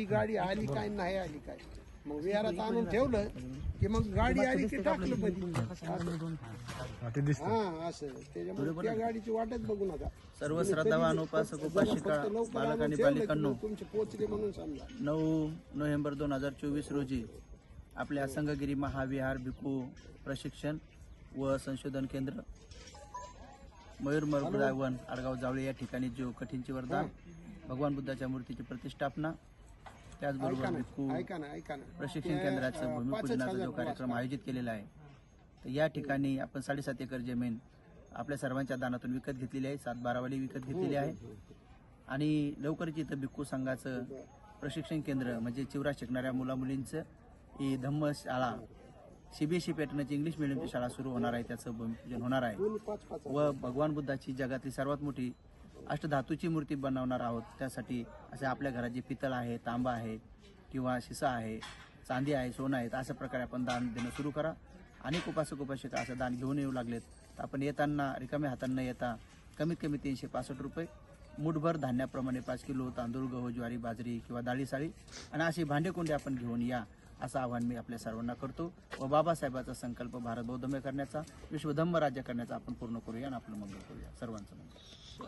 ती गाडी आली काय नाही आली काय. मग विहारात आणून ठेवलं की मग गाडी आली की टाकलं. ते दिसत. हा असं. त्याच्यामुळे त्या गाडीची वाटच बघू नका. सर्व श्रद्धावान उपासक उपासिका लवकर बालक आणून आणि ठेवलं की बालिकांनो मग तुमचे पोचले म्हणून समजा. नऊ नोव्हेंबर दोन हजार चोवीस रोजी आपल्या संगगिरी महाविहार भिकू प्रशिक्षण व संशोधन केंद्र मयूर मरगुडावन आडगाव जावळे या ठिकाणी जो कठीणची वरदान भगवान बुद्धाच्या मूर्तीची प्रतिष्ठापना त्याचबरोबर ऐका भिक्खू ना ऐका ना ऐका ना. प्रशिक्षण केंद्राचं भूमिपूजनाचा जो कार्यक्रम आयोजित केलेला आहे तर या ठिकाणी आपण साडेसात एकर जमीन आपल्या सर्वांच्या दानातून विकत घेतलेली आहे सात बारावाली विकत घेतलेली आहे. आणि लवकरच इथं भिक्खू संघाचं प्रशिक्षण केंद्र म्हणजे चिवरा शिकणाऱ्या मुला मुलींचं ही धम्मशाळा सीबीएसई पॅटर्नची इंग्लिश मिडियमची शाळा सुरू होणार आहे त्याचं भूमिपूजन होणार आहे. व भगवान बुद्धाची जगातली सर्वात मोठी अष्टधातूची मूर्ती बनवणार आहोत. त्यासाठी असे आपल्या घरात जे पितळ आहे तांबा आहे किंवा शिसा आहे चांदी आहे सोनं आहेत अशा प्रकारे आपण दान देणं सुरू करा. अनेक उपासक उपासिका असं दान घेऊन येऊ लागलेत. तर आपण येताना रिकाम्या हातांना न येता कमीत कमी तीनशे पासष्ट रुपये मुठभर धान्याप्रमाणे पाच किलो तांदूळ गहू ज्वारी बाजरी किंवा डाळी साळी आणि अशी भांडेकुंडे आपण घेऊन या. असं आवाहन मी आपल्या सर्वांना करतो. व बाबासाहेबाचा संकल्प भारत बौद्धमय करण्याचा विश्वधम्म राज्य करण्याचा आपण पूर्ण करूया आणि आपलं मंगल करूया. सर्वांचं मंगल.